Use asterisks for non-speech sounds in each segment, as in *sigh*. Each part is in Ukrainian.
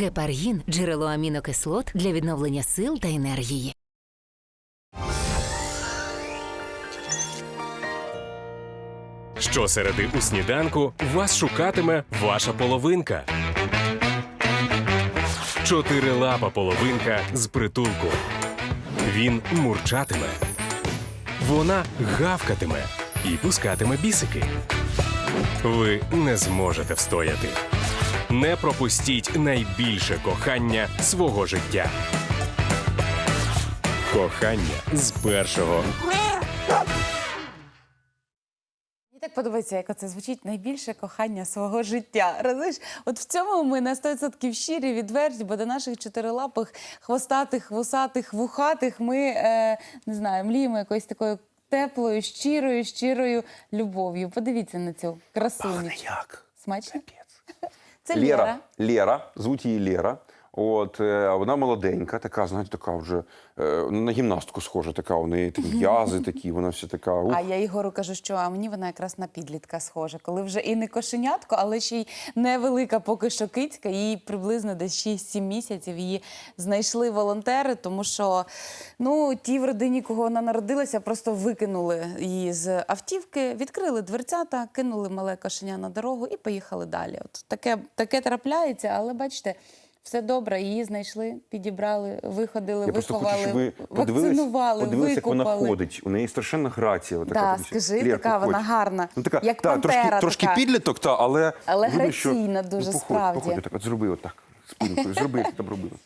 Гепаргін джерело амінокислот для відновлення сил та енергії. Щосереди у сніданку вас шукатиме ваша половинка. Чотирилапа половинка з притулку. Він мурчатиме. Вона гавкатиме і пускатиме бісики. Ви не зможете встояти. Не пропустіть найбільше кохання свого життя. Кохання з першого Мені так подобається, як це звучить найбільше кохання свого життя. Розумієш? От в цьому ми на 100% щирі, відверті, бо до наших чотирилапих, хвостатих, вусатих, вухатих ми е, не знаю, мліємо якоюсь такою теплою, щирою, щирою любов'ю. Подивіться на цю красуню. як? Смачно? *laughs* Це Лера. Лера. Лера, звуть її Лера. От е, вона молоденька, така, знаєте, така вже е, на гімнастку схожа, така у неї такі м'язи *laughs* такі, вона вся така. ух. А я Ігору кажу, що а мені вона якраз на підлітка схожа, коли вже і не кошенятко, але ще й невелика поки що кицька, їй приблизно десь 6-7 місяців її знайшли волонтери, тому що ну, ті в родині, кого вона народилася, просто викинули її з автівки, відкрили дверцята, кинули мале кошеня на дорогу і поїхали далі. От таке, таке трапляється, але бачите. Все добре, її знайшли, підібрали, виходили, Я виховали, хочу, щоб ви вакцинували, подивились, як вона викупали. ходить. У неї страшенна грація. Отака, Да, подивіться. скажи, Лєр, така вона ходь. гарна, Ну, така, як та, пантера трошки, трошки така. підліток, та, але, Але видно, що- граційна дуже, ну, походь, справді. Походь, так, от зроби отак, спинкою, зроби, як ти там робила. *laughs*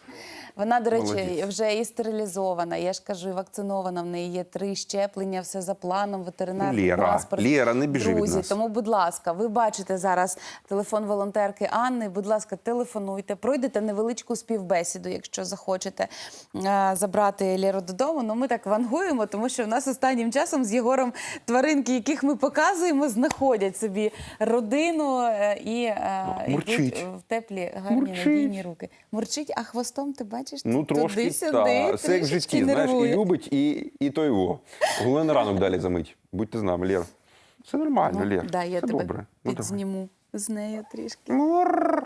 Вона, до речі, Молодець. вже і стерилізована. Я ж кажу, і вакцинована. В неї є три щеплення, все за планом, ветеринарний Лєра, паспорт. Лєра, не біжи від Друзі, нас. тому, будь ласка, ви бачите зараз телефон волонтерки Анни. Будь ласка, телефонуйте, пройдете невеличку співбесіду, якщо захочете е, забрати Лєру додому. Ну ми так вангуємо, тому що в нас останнім часом з Єгором тваринки, яких ми показуємо, знаходять собі родину е, і е, Мурчить. йдуть в теплі гарні Мурчить. надійні руки. Мурчить, а хвостом ти бачиш? Ну, трошки, туди-сюди. Все як в житті, знаєш, і любить, і, і то його. Головне ранок далі замить. Будьте з нами, Лєр. Все нормально, Ну, Лєр. да, я Все тебе добре. Ну, з нею трішки. Мур.